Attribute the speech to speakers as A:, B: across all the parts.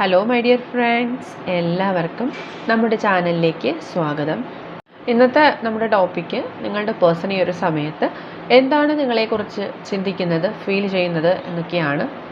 A: Hello my dear friends എല്ലാവർക്കും നമ്മുടെ ചാനലിലേക്ക് സ്വാഗതം. ഇന്നത്തെ നമ്മുടെ ടോപ്പിക്ക് നിങ്ങളുടെ പേഴ്സൺ ഈ ഒരു സമയത്ത് എന്താണ് നിങ്ങളെക്കുറിച്ച് ചിന്തിക്കുന്നത് ഫീൽ ചെയ്യുന്നത് എന്നൊക്കെയാണ്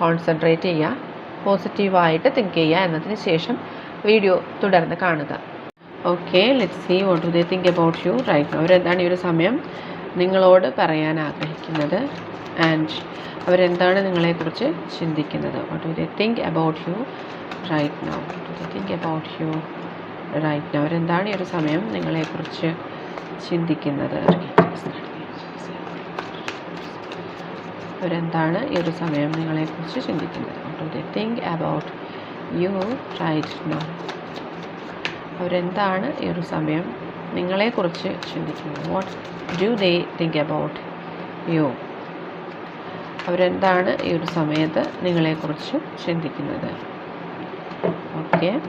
A: കോൺസെൻട്രേറ്റ് ചെയ്യുക പോസിറ്റീവായിട്ട് തിങ്ക് ചെയ്യുക എന്നതിന് ശേഷം വീഡിയോ തുടർന്ന് കാണുക. Okay let see what do they think about you right അവരെന്താണ് ഈ ഒരു സമയം നിങ്ങളോട് പറയാൻ ആഗ്രഹിക്കുന്നത്? ആൻഡ് അവരെന്താണ് നിങ്ങളെക്കുറിച്ച് ചിന്തിക്കുന്നത്? What do they think about you right now do they think about you right now അവരെന്താണ് ഈ ഒരു സമയം നിങ്ങളെക്കുറിച്ച് ചിന്തിക്കുന്നത്? അവരെന്താണ് ഈ ഒരു സമയം നിങ്ങളെക്കുറിച്ച് ചിന്തിക്കുന്നത്? What they think about you right now അവരെന്താണ് ഈ ഒരു സമയം നിങ്ങളെക്കുറിച്ച് ചിന്തിക്കുന്നത്? What do they think about you അവരെന്താണ് ഈ ഒരു സമയത്ത് നിങ്ങളെക്കുറിച്ച് ചിന്തിക്കുന്നത്? ഓക്കെ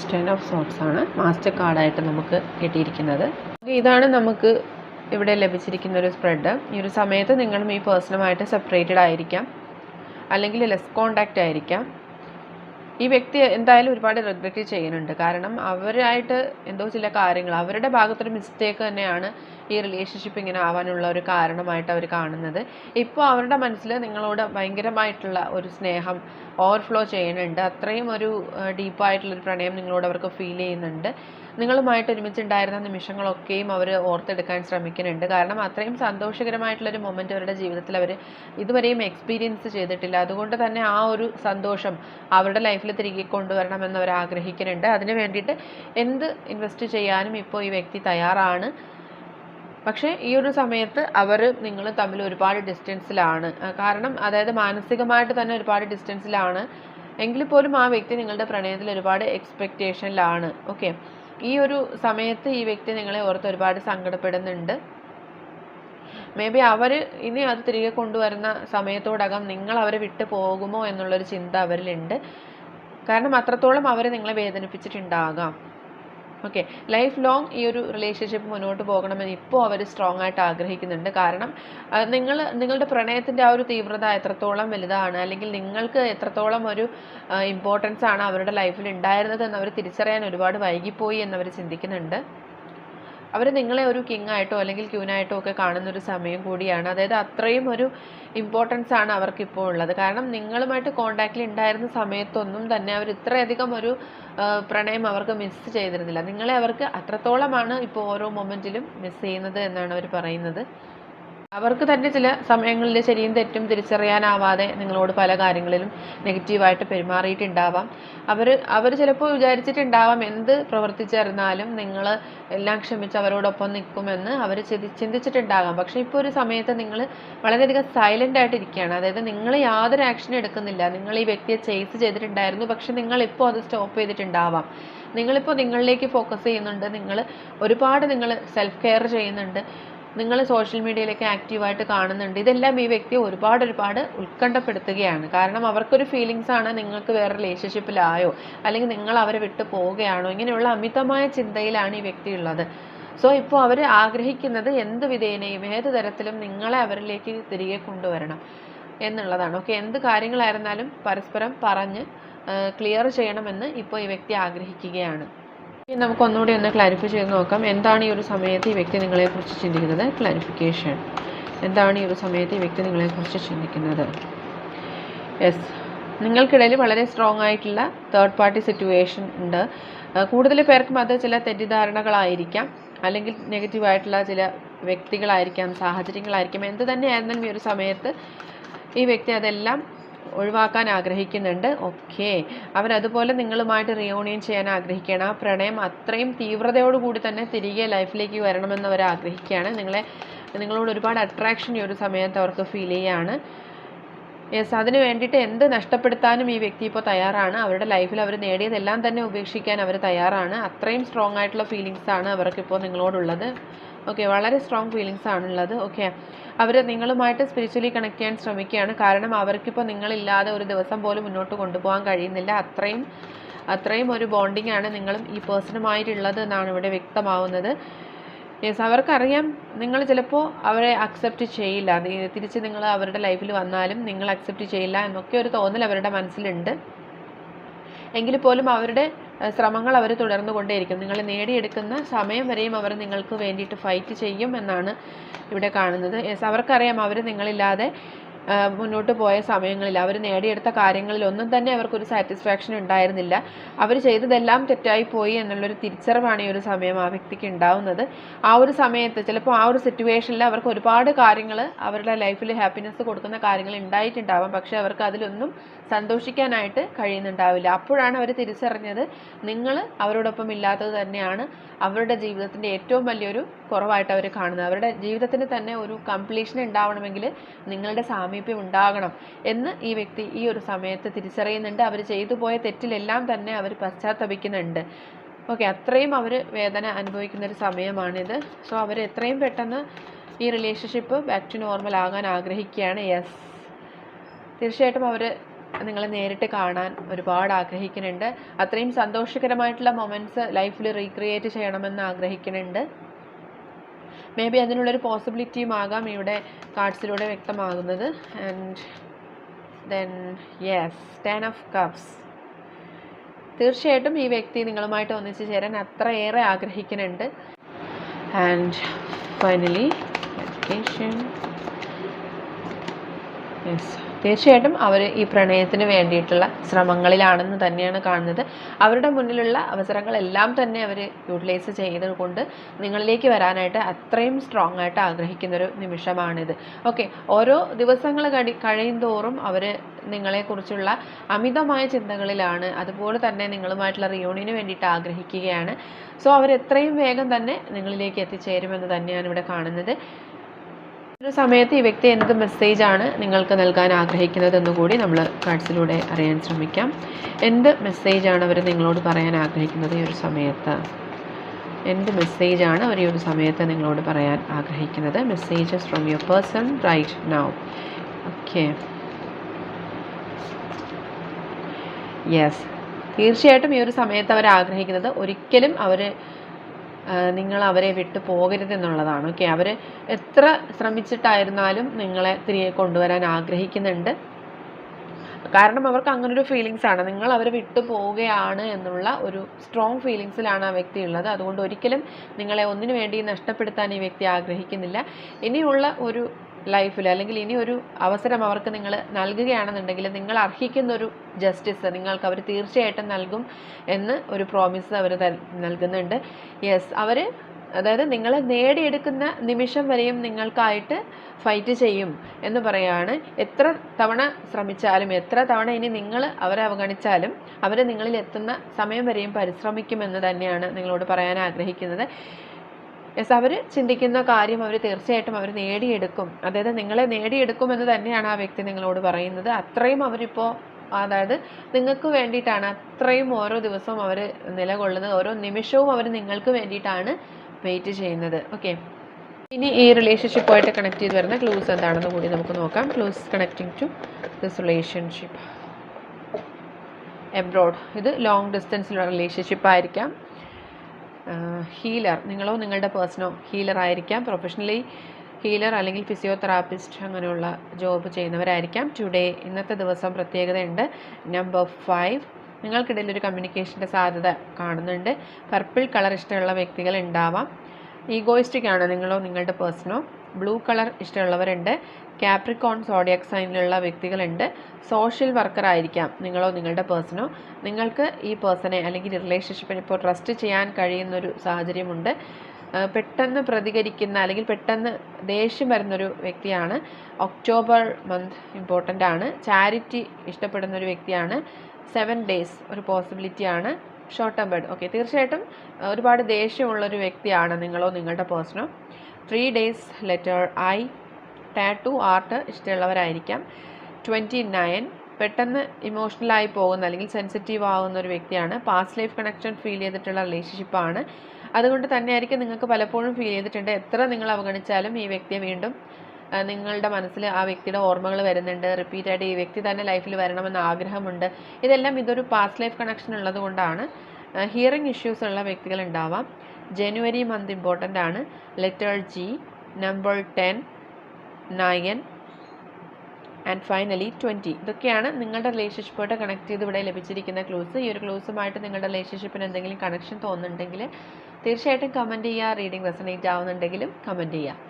A: സ്റ്റെൻ ഓഫ് സോട്ട്സ് ആണ്. മാസ്റ്റർ കാർഡായിട്ട് നമുക്ക് കിട്ടിയിരിക്കുന്നത്. ഇതാണ് നമുക്ക് ഇവിടെ ലഭിച്ചിരിക്കുന്ന ഒരു സ്പ്രെഡ് ഈ ഒരു സമയത്ത് നിങ്ങളും ഈ പേഴ്സണുമായിട്ട് സെപ്പറേറ്റഡ് ആയിരിക്കാം. അല്ലെങ്കിൽ ലെസ് കോണ്ടാക്റ്റ് ആയിരിക്കാം. ഈ വ്യക്തി എന്തായാലും ഒരുപാട് റിഗ്രറ്റ് ചെയ്യുന്നുണ്ട്. കാരണം അവരായിട്ട് എന്തോ ചില കാര്യങ്ങൾ അവരുടെ ഭാഗത്തൊരു മിസ്റ്റേക്ക് തന്നെയാണ് ഈ റിലേഷൻഷിപ്പ് ഇങ്ങനെ ആവാനുള്ള ഒരു കാരണമായിട്ട് അവർ കാണുന്നത്. ഇപ്പോൾ അവരുടെ മനസ്സിൽ നിങ്ങളോട് ഭയങ്കരമായിട്ടുള്ള ഒരു സ്നേഹം ഓവർഫ്ലോ ചെയ്യുന്നുണ്ട്. അത്രയും ഒരു ഡീപ്പായിട്ടുള്ളൊരു പ്രണയം നിങ്ങളോട് അവർക്ക് ഫീൽ ചെയ്യുന്നുണ്ട്. നിങ്ങളുമായിട്ട് ഒരുമിച്ചുണ്ടായിരുന്ന നിമിഷങ്ങളൊക്കെയും അവർ ഓർത്തെടുക്കാൻ ശ്രമിക്കുന്നുണ്ട്. കാരണം അത്രയും സന്തോഷകരമായിട്ടുള്ളൊരു മൊമെന്റ് അവരുടെ ജീവിതത്തിൽ അവർ ഇതുവരെയും എക്സ്പീരിയൻസ് ചെയ്തിട്ടില്ല. അതുകൊണ്ട് തന്നെ ആ ഒരു സന്തോഷം അവരുടെ ലൈഫിൽ തിരികെ കൊണ്ടുവരണമെന്ന് അവർ ആഗ്രഹിക്കുന്നുണ്ട് അതിന് വേണ്ടിയിട്ട് എന്ത് ഇൻവെസ്റ്റ് ചെയ്യാനും ഇപ്പോൾ ഈ വ്യക്തി തയ്യാറാണ്. പക്ഷേ ഈ ഒരു സമയത്ത് അവർ നിങ്ങൾ തമ്മിൽ ഒരുപാട് ഡിസ്റ്റൻസിലാണ് കാരണം അതായത് മാനസികമായിട്ട് തന്നെ ഒരുപാട് ഡിസ്റ്റൻസിലാണ് എങ്കിൽ പോലും ആ വ്യക്തി നിങ്ങളുടെ പ്രണയത്തിൽ ഒരുപാട് എക്സ്പെക്റ്റേഷനിലാണ് ഓക്കെ? ഈ ഒരു സമയത്ത് ഈ വ്യക്തി നിങ്ങളെ ഓർത്ത് ഒരുപാട് സങ്കടപ്പെടുന്നുണ്ട്. മേ ബി അവർ ഇനി അത് തിരികെ കൊണ്ടുവരുന്ന സമയത്തോടകം നിങ്ങൾ അവരെ വിട്ടു പോകുമോ എന്നുള്ളൊരു ചിന്ത അവരിലുണ്ട്. കാരണം അത്രത്തോളം അവർ നിങ്ങളെ വേദനിപ്പിച്ചിട്ടുണ്ടാകാം. ഓക്കെ ലൈഫ് ലോങ് ഈ ഒരു റിലേഷൻഷിപ്പ് മുന്നോട്ട് പോകണമെന്ന് ഇപ്പോൾ അവർ സ്ട്രോങ് ആയിട്ട് ആഗ്രഹിക്കുന്നുണ്ട്. കാരണം നിങ്ങൾ നിങ്ങളുടെ പ്രണയത്തിന്റെ ആ ഒരു തീവ്രത എത്രത്തോളം വലുതാണ് അല്ലെങ്കിൽ നിങ്ങൾക്ക് എത്രത്തോളം ഒരു ഇമ്പോർട്ടൻസ് ആണ് അവരുടെ ലൈഫിൽ ഉണ്ടായിരുന്നത് എന്ന് അവർ തിരിച്ചറിയാൻ ഒരുപാട് വൈകിപ്പോയി എന്നവർ ചിന്തിക്കുന്നുണ്ട്. അവർ നിങ്ങളെ ഒരു കിങ് ആയിട്ടോ അല്ലെങ്കിൽ ക്യൂനായിട്ടോ ഒക്കെ കാണുന്ന ഒരു സമയം കൂടിയാണ്. അതായത് അത്രയും ഒരു ഇമ്പോർട്ടൻസ് ആണ് അവർക്ക് അവർക്കിപ്പോൾ ഉള്ളത്. കാരണം നിങ്ങളുമായിട്ട് കോണ്ടാക്റ്റിൽ ഉണ്ടായിരുന്ന സമയത്തൊന്നും തന്നെ അവർ ഇത്രയധികം ഒരു പ്രണയം അവർക്ക് മിസ് ചെയ്തിരുന്നില്ല. നിങ്ങളെ അവർക്ക് അത്രത്തോളമാണ് ഇപ്പോൾ ഓരോ മൊമെന്റിലും മിസ് ചെയ്യുന്നത് എന്നാണ് അവർ പറയുന്നത്. അവർക്ക് തന്നെ ചില സമയങ്ങളിൽ ശരിയും തെറ്റും തിരിച്ചറിയാനാവാതെ നിങ്ങളോട് പല കാര്യങ്ങളിലും നെഗറ്റീവായിട്ട് പെരുമാറിയിട്ടുണ്ടാവാം. അവർ അവർ ചിലപ്പോൾ വിചാരിച്ചിട്ടുണ്ടാവാം എന്ത് പ്രവർത്തിച്ചിരുന്നാലും നിങ്ങൾ എല്ലാം ക്ഷമിച്ച് അവരോടൊപ്പം നിൽക്കുമെന്ന് അവർ ചിന്തി ചിന്തിച്ചിട്ടുണ്ടാകാം. പക്ഷേ ഇപ്പോൾ ഒരു സമയത്ത് നിങ്ങൾ വളരെയധികം സൈലന്റ് ആയിട്ട് ഇരിക്കുകയാണ്. അതായത് നിങ്ങൾ യാതൊരു ആക്ഷൻ എടുക്കുന്നില്ല. നിങ്ങൾ ഈ വ്യക്തിയെ ചേസ് ചെയ്തിട്ടുണ്ടായിരുന്നു. പക്ഷെ നിങ്ങളിപ്പോൾ അത് സ്റ്റോപ്പ് ചെയ്തിട്ടുണ്ടാവാം. നിങ്ങളിപ്പോൾ നിങ്ങളിലേക്ക് ഫോക്കസ് ചെയ്യുന്നുണ്ട്. നിങ്ങൾ ഒരുപാട് നിങ്ങൾ സെൽഫ് കെയർ ചെയ്യുന്നുണ്ട്. നിങ്ങൾ സോഷ്യൽ മീഡിയയിലൊക്കെ ആക്റ്റീവായിട്ട് കാണുന്നുണ്ട്. ഇതെല്ലാം ഈ വ്യക്തിയെ ഒരുപാട് ഒരുപാട് ഉത്കണ്ഠപ്പെടുത്തുകയാണ്. കാരണം അവർക്കൊരു ഫീലിങ്സ് ആണ് നിങ്ങൾക്ക് വേറെ റിലേഷൻഷിപ്പിലായോ അല്ലെങ്കിൽ നിങ്ങൾ അവരെ വിട്ടു പോവുകയാണോ ഇങ്ങനെയുള്ള അമിതമായ ചിന്തയിലാണ് ഈ വ്യക്തി ഉള്ളത്. സോ ഇപ്പോൾ അവർ ആഗ്രഹിക്കുന്നത് എന്ത് വിധേനയും ഏത് തരത്തിലും നിങ്ങളെ അവരിലേക്ക് തിരികെ കൊണ്ടുവരണം എന്നുള്ളതാണ്. ഓക്കെ എന്ത് കാര്യങ്ങളായിരുന്നാലും പരസ്പരം പറഞ്ഞ് ക്ലിയർ ചെയ്യണമെന്ന് ഇപ്പോൾ ഈ വ്യക്തി ആഗ്രഹിക്കുകയാണ്. ഇനി നമുക്ക് ഒന്നുകൂടി ഒന്ന് ക്ലാരിഫൈ ചെയ്ത് നോക്കാം. എന്താണ് ഈ ഒരു സമയത്ത് ഈ വ്യക്തി നിങ്ങളെക്കുറിച്ച് ചിന്തിക്കുന്നത്? ക്ലാരിഫിക്കേഷൻ എന്താണ് ഈ ഒരു സമയത്ത് ഈ വ്യക്തി നിങ്ങളെക്കുറിച്ച് ചിന്തിക്കുന്നത്? യെസ് നിങ്ങൾക്കിടയിൽ വളരെ സ്ട്രോങ് ആയിട്ടുള്ള തേർഡ് പാർട്ടി സിറ്റുവേഷൻ ഉണ്ട്. കൂടുതൽ പേർക്കും അത് ചില തെറ്റിദ്ധാരണകളായിരിക്കാം. അല്ലെങ്കിൽ നെഗറ്റീവായിട്ടുള്ള ചില വ്യക്തികളായിരിക്കാം സാഹചര്യങ്ങളായിരിക്കാം. എന്ത് തന്നെയായിരുന്നാലും ഈ ഒരു സമയത്ത് ഈ വ്യക്തി അതെല്ലാം ഒഴിവാക്കാൻ ആഗ്രഹിക്കുന്നുണ്ട്. ഓക്കെ. അവരതുപോലെ നിങ്ങളുമായിട്ട് റിയൂണിയൻ ചെയ്യാൻ ആഗ്രഹിക്കുകയാണ്. ആ പ്രണയം അത്രയും തീവ്രതയോടുകൂടി തന്നെ തിരികെ ലൈഫിലേക്ക് വരണമെന്ന് അവർ ആഗ്രഹിക്കുകയാണ്. നിങ്ങളെ നിങ്ങളോട് ഒരുപാട് അട്രാക്ഷൻ ഈ ഒരു സമയത്ത് അവർക്ക് ഫീൽ ചെയ്യുകയാണ് യെസ് അതിന് വേണ്ടിയിട്ട് എന്ത് നഷ്ടപ്പെടുത്താനും ഈ വ്യക്തി ഇപ്പോൾ തയ്യാറാണ്. അവരുടെ ലൈഫിൽ അവർ നേടിയതെല്ലാം തന്നെ ഉപേക്ഷിക്കാൻ അവർ തയ്യാറാണ്. അത്രയും സ്ട്രോങ് ആയിട്ടുള്ള ഫീലിങ്സാണ് അവർക്കിപ്പോൾ നിങ്ങളോടുള്ളത്. ഓക്കെ വളരെ സ്ട്രോങ് ഫീലിങ്സ് ആണുള്ളത്. ഓക്കെ അവർ നിങ്ങളുമായിട്ട് സ്പിരിച്വലി കണക്ട് ചെയ്യാൻ ശ്രമിക്കുകയാണ്. കാരണം അവർക്കിപ്പോൾ നിങ്ങളില്ലാതെ ഒരു ദിവസം പോലും മുന്നോട്ട് കൊണ്ടുപോകാൻ കഴിയുന്നില്ല. അത്രയും അത്രയും ഒരു ബോണ്ടിങ് ആണ് നിങ്ങളും ഈ പേഴ്സണുമായിട്ടുള്ളത് എന്നാണ് ഇവിടെ വ്യക്തമാവുന്നത്. യെസ് അവർക്കറിയാം നിങ്ങൾ ചിലപ്പോൾ അവരെ അക്സെപ്റ്റ് ചെയ്യില്ല. തിരിച്ച് നിങ്ങൾ അവരുടെ ലൈഫിൽ വന്നാലും നിങ്ങൾ അക്സെപ്റ്റ് ചെയ്യില്ല എന്നൊക്കെ ഒരു തോന്നൽ അവരുടെ മനസ്സിലുണ്ട്. എങ്കിൽ പോലും അവരുടെ ശ്രമങ്ങൾ അവർ തുടർന്നു കൊണ്ടേയിരിക്കും നിങ്ങൾ നേടിയെടുക്കുന്ന സമയം വരെയും അവർ നിങ്ങൾക്ക് വേണ്ടിയിട്ട് ഫൈറ്റ് ചെയ്യും എന്നാണ് ഇവിടെ കാണുന്നത്. യെസ് അവർക്കറിയാം അവർ നിങ്ങളില്ലാതെ മുന്നോട്ട് പോയ സമയങ്ങളിൽ അവർ നേടിയെടുത്ത കാര്യങ്ങളിൽ ഒന്നും തന്നെ അവർക്കൊരു സാറ്റിസ്ഫാക്ഷൻ ഉണ്ടായിരുന്നില്ല. അവർ ചെയ്തതെല്ലാം തെറ്റായി പോയി എന്നുള്ളൊരു തിരിച്ചറിവാണ് ഈ ഒരു സമയം ആ വ്യക്തിക്ക് ഉണ്ടാവുന്നത്. ആ ഒരു സമയത്ത് ചിലപ്പോൾ ആ ഒരു സിറ്റുവേഷനിൽ അവർക്ക് ഒരുപാട് കാര്യങ്ങൾ അവരുടെ ലൈഫിൽ ഹാപ്പിനെസ് കൊടുക്കുന്ന കാര്യങ്ങൾ ഉണ്ടായിട്ടുണ്ടാവാം. പക്ഷെ അവർക്ക് അതിലൊന്നും സന്തോഷിക്കാനായിട്ട് കഴിയുന്നുണ്ടാവില്ല. അപ്പോഴാണ് അവർ തിരിച്ചറിഞ്ഞത് നിങ്ങൾ അവരോടൊപ്പം ഇല്ലാത്തത് തന്നെയാണ് അവരുടെ ജീവിതത്തിന്റെ ഏറ്റവും വലിയൊരു കുറവായിട്ട് അവർ കാണുന്നത്. അവരുടെ ജീവിതത്തിന് തന്നെ ഒരു കംപ്ലീഷൻ ഉണ്ടാവണമെങ്കിൽ നിങ്ങളുടെ സാമീപ്യം ഉണ്ടാകണം എന്ന് ഈ വ്യക്തി ഈ ഒരു സമയത്ത് തിരിച്ചറിയുന്നുണ്ട്. അവർ ചെയ്തു പോയ തെറ്റിലെല്ലാം തന്നെ അവർ പശ്ചാത്തപിക്കുന്നുണ്ട്. ഓക്കെ അത്രയും അവർ വേദന അനുഭവിക്കുന്ന ഒരു സമയമാണിത്. സോ അവർ എത്രയും പെട്ടെന്ന് ഈ റിലേഷൻഷിപ്പ് ബാക്ക് ടു നോർമൽ ആകാൻ ആഗ്രഹിക്കുകയാണ്. യെസ് തീർച്ചയായിട്ടും അവർ നിങ്ങളെ നേരിട്ട് കാണാൻ ഒരുപാട് ആഗ്രഹിക്കുന്നുണ്ട്. അത്രയും സന്തോഷകരമായിട്ടുള്ള മൊമെന്റ്സ് ലൈഫിൽ റീക്രിയേറ്റ് ചെയ്യണമെന്ന് ആഗ്രഹിക്കുന്നുണ്ട്. മേ ബി അതിനുള്ളൊരു പോസിബിലിറ്റിയും ആകാം ഇവിടെ കാർഡ്സിലൂടെ വ്യക്തമാകുന്നത്. And then yes ten of cups തീർച്ചയായിട്ടും ഈ വ്യക്തി നിങ്ങളുമായിട്ട് ഒന്നിച്ചു ചേരാൻ അത്രയേറെ ആഗ്രഹിക്കുന്നുണ്ട്. ആൻഡ് ഫൈനലി എഡ്യൂക്കേഷൻ യെസ് തീർച്ചയായിട്ടും അവർ ഈ പ്രണയത്തിന് വേണ്ടിയിട്ടുള്ള ശ്രമങ്ങളിലാണെന്ന് തന്നെയാണ് കാണുന്നത്. അവരുടെ മുന്നിലുള്ള അവസരങ്ങളെല്ലാം തന്നെ അവർ യൂട്ടിലൈസ് ചെയ്തുകൊണ്ട് നിങ്ങളിലേക്ക് വരാനായിട്ട് അത്രയും സ്ട്രോങ് ആയിട്ട് ആഗ്രഹിക്കുന്നൊരു നിമിഷമാണിത്. ഓക്കെ ഓരോ ദിവസങ്ങൾ കഴി കഴിയും തോറും അവർ നിങ്ങളെക്കുറിച്ചുള്ള അമിതമായ ചിന്തകളിലാണ്. അതുപോലെ തന്നെ നിങ്ങളുമായിട്ടുള്ള റിയൂണിയന് വേണ്ടിയിട്ട് ആഗ്രഹിക്കുകയാണ്. സോ അവർ എത്രയും വേഗം തന്നെ നിങ്ങളിലേക്ക് എത്തിച്ചേരുമെന്ന് തന്നെയാണ് ഇവിടെ കാണുന്നത്. ഒരു സമയത്ത് ഈ വ്യക്തി എന്ത് മെസ്സേജാണ് നിങ്ങൾക്ക് നൽകാൻ ആഗ്രഹിക്കുന്നത് എന്ന് കൂടി നമ്മൾ കാർഡ്സിലൂടെ അറിയാൻ ശ്രമിക്കാം. എന്ത് മെസ്സേജാണ് അവർ നിങ്ങളോട് പറയാൻ ആഗ്രഹിക്കുന്നത് ഈ ഒരു സമയത്ത്? എന്ത് മെസ്സേജാണ് അവർ ഈ ഒരു സമയത്ത് നിങ്ങളോട് പറയാൻ ആഗ്രഹിക്കുന്നത്? Messages from your person right now okay yes തീർച്ചയായിട്ടും ഈ ഒരു സമയത്ത് അവർ ആഗ്രഹിക്കുന്നത് ഒരിക്കലും അവർ നിങ്ങൾ അവരെ വിട്ടു പോകരുത് എന്നുള്ളതാണ്. ഓക്കെ അവർ എത്ര ശ്രമിച്ചിട്ടായിരുന്നാലും നിങ്ങളെ തിരികെ കൊണ്ടുവരാൻ ആഗ്രഹിക്കുന്നുണ്ട്. കാരണം അവർക്ക് അങ്ങനൊരു ഫീലിങ്സ് ആണ്. നിങ്ങൾ അവരെ വിട്ടു പോവുകയാണ് എന്നുള്ള ഒരു സ്ട്രോങ് ഫീലിങ്സിലാണ് ആ വ്യക്തി ഉള്ളത്. അതുകൊണ്ട് ഒരിക്കലും നിങ്ങളെ ഒന്നിനു വേണ്ടി നഷ്ടപ്പെടുത്താൻ ഈ വ്യക്തി ആഗ്രഹിക്കുന്നില്ല. ഇനിയുള്ള ഒരു ലൈഫിൽ അല്ലെങ്കിൽ ഇനി ഒരു അവസരം അവർക്ക് നിങ്ങൾ നൽകുകയാണെന്നുണ്ടെങ്കിൽ നിങ്ങൾ അർഹിക്കുന്ന ഒരു ജസ്റ്റിസ് നിങ്ങൾക്ക് അവർ തീർച്ചയായിട്ടും നൽകും എന്ന് ഒരു പ്രോമിസ് അവർ നൽകുന്നുണ്ട്. യെസ് അവർ അതായത് നിങ്ങൾ നേടിയെടുക്കുന്ന നിമിഷം വരെയും നിങ്ങൾക്കായിട്ട് ഫൈറ്റ് ചെയ്യും എന്ന് പറയാണ്. എത്ര തവണ ശ്രമിച്ചാലും എത്ര തവണ ഇനി നിങ്ങൾ അവരെ അവഗണിച്ചാലും അവർ നിങ്ങളിൽ എത്തുന്ന സമയം വരെയും പരിശ്രമിക്കുമെന്ന് തന്നെയാണ് നിങ്ങളോട് പറയാൻ ആഗ്രഹിക്കുന്നത്. യെസ് അവർ ചിന്തിക്കുന്ന കാര്യം അവർ തീർച്ചയായിട്ടും അവർ നേടിയെടുക്കും. അതായത് നിങ്ങളെ നേടിയെടുക്കും എന്ന് തന്നെയാണ് ആ വ്യക്തി നിങ്ങളോട് പറയുന്നത്. അത്രയും അവരിപ്പോൾ അതായത് നിങ്ങൾക്ക് വേണ്ടിയിട്ടാണ് അത്രയും ഓരോ ദിവസവും അവർ നിലകൊള്ളുന്നത്. ഓരോ നിമിഷവും അവർ നിങ്ങൾക്ക് വേണ്ടിയിട്ടാണ് വെയിറ്റ് ചെയ്യുന്നത്. ഓക്കെ ഇനി ഈ റിലേഷൻഷിപ്പുമായിട്ട് കണക്ട് ചെയ്ത് വരുന്ന ക്ലൂസ് എന്താണെന്ന് കൂടി നമുക്ക് നോക്കാം. Clues connecting to this relationship abroad ഇത് ലോങ് ഡിസ്റ്റൻസിലുള്ള റിലേഷൻഷിപ്പ് ആയിരിക്കാം. ഹീലർ. നിങ്ങളോ നിങ്ങളുടെ പേഴ്സണോ ഹീലർ ആയിരിക്കാം. പ്രൊഫഷണലി ഹീലർ അല്ലെങ്കിൽ ഫിസിയോതെറാപ്പിസ്റ്റ് അങ്ങനെയുള്ള ജോബ് ചെയ്യുന്നവരായിരിക്കാം. ടുഡേ ഇന്നത്തെ ദിവസം പ്രത്യേകതയുണ്ട്. Number five. നിങ്ങൾക്കിടയിൽ ഒരു കമ്മ്യൂണിക്കേഷന്റെ സാധ്യത കാണുന്നുണ്ട്. പർപ്പിൾ കളർ ഇഷ്ടമുള്ള വ്യക്തികൾ ഉണ്ടാവാം. ഈഗോയിസ്റ്റിക് ആണ് നിങ്ങളോ നിങ്ങളുടെ പേഴ്സണോ? ബ്ലൂ കളർ ഇഷ്ടമുള്ളവരുണ്ട്. കാപ്രിക്കോൺ സോഡിയക് സൈനിലുള്ള വ്യക്തികളുണ്ട്. സോഷ്യൽ വർക്കർ ആയിരിക്കാം നിങ്ങളോ നിങ്ങളുടെ പേഴ്സണോ നിങ്ങൾക്ക് ഈ പേഴ്സണെ അല്ലെങ്കിൽ റിലേഷൻഷിപ്പിനെ ഇപ്പോൾ ട്രസ്റ്റ് ചെയ്യാൻ കഴിയുന്നൊരു സാഹചര്യമുണ്ട്. പെട്ടെന്ന് പ്രതികരിക്കുന്ന അല്ലെങ്കിൽ പെട്ടെന്ന് ദേഷ്യം വരുന്നൊരു വ്യക്തിയാണ്. ഒക്ടോബർ മന്ത് ഇമ്പോർട്ടന്റ് ആണ്. ചാരിറ്റി ഇഷ്ടപ്പെടുന്ന ഒരു വ്യക്തിയാണ്. സെവൻ ഡേയ്സ് ഒരു പോസിബിലിറ്റി ആണ്. ഷോർട്ട് ടേം ഓക്കെ തീർച്ചയായിട്ടും ഒരുപാട് ദേഷ്യമുള്ളൊരു വ്യക്തിയാണ് നിങ്ങളോ നിങ്ങളുടെ പേഴ്സണോ three days letter I tattoo art ഇഷ്ടമുള്ളവരായിരിക്കാം. Twenty nine പെട്ടെന്ന് ഇമോഷണലായി പോകുന്ന അല്ലെങ്കിൽ സെൻസിറ്റീവ് ആകുന്ന ഒരു വ്യക്തിയാണ്. പാസ്റ്റ് ലൈഫ് കണക്ഷൻ ഫീൽ ചെയ്തിട്ടുള്ള റിലേഷൻഷിപ്പാണ് അതുകൊണ്ട് തന്നെയായിരിക്കും നിങ്ങൾക്ക് പലപ്പോഴും ഫീൽ ചെയ്തിട്ടുണ്ട്. എത്ര നിങ്ങൾ അവഗണിച്ചാലും ഈ വ്യക്തിയെ വീണ്ടും നിങ്ങളുടെ മനസ്സിൽ ആ വ്യക്തിയുടെ ഓർമ്മകൾ വരുന്നുണ്ട്. റിപ്പീറ്റായിട്ട് ഈ വ്യക്തി തന്നെ ലൈഫിൽ വരണമെന്ന് ആഗ്രഹമുണ്ട്. ഇതെല്ലാം ഇതൊരു പാസ്റ്റ് ലൈഫ് കണക്ഷൻ ഉള്ളത് കൊണ്ടാണ് ഹിയറിംഗ് ഇഷ്യൂസ് ഉള്ള വ്യക്തികൾ ഉണ്ടാവാം ജനുവരി മന്ത് ഇമ്പോർട്ടന്റ് ആണ്. Letter G number ten nine and finally twenty ഇതൊക്കെയാണ് നിങ്ങളുടെ റിലേഷൻഷിപ്പായിട്ട് കണക്ട് ചെയ്ത് ഇവിടെ ലഭിച്ചിരിക്കുന്ന ക്ലൂസ് ഈ ഒരു ക്ലൂസുമായിട്ട് നിങ്ങളുടെ റിലേഷൻഷിപ്പിന് എന്തെങ്കിലും കണക്ഷൻ തോന്നുന്നുണ്ടെങ്കിൽ തീർച്ചയായിട്ടും കമന്റ് ചെയ്യുക റീഡിംഗ് റെസനേറ്റ് ആവുന്നുണ്ടെങ്കിലും കമന്റ് ചെയ്യുക.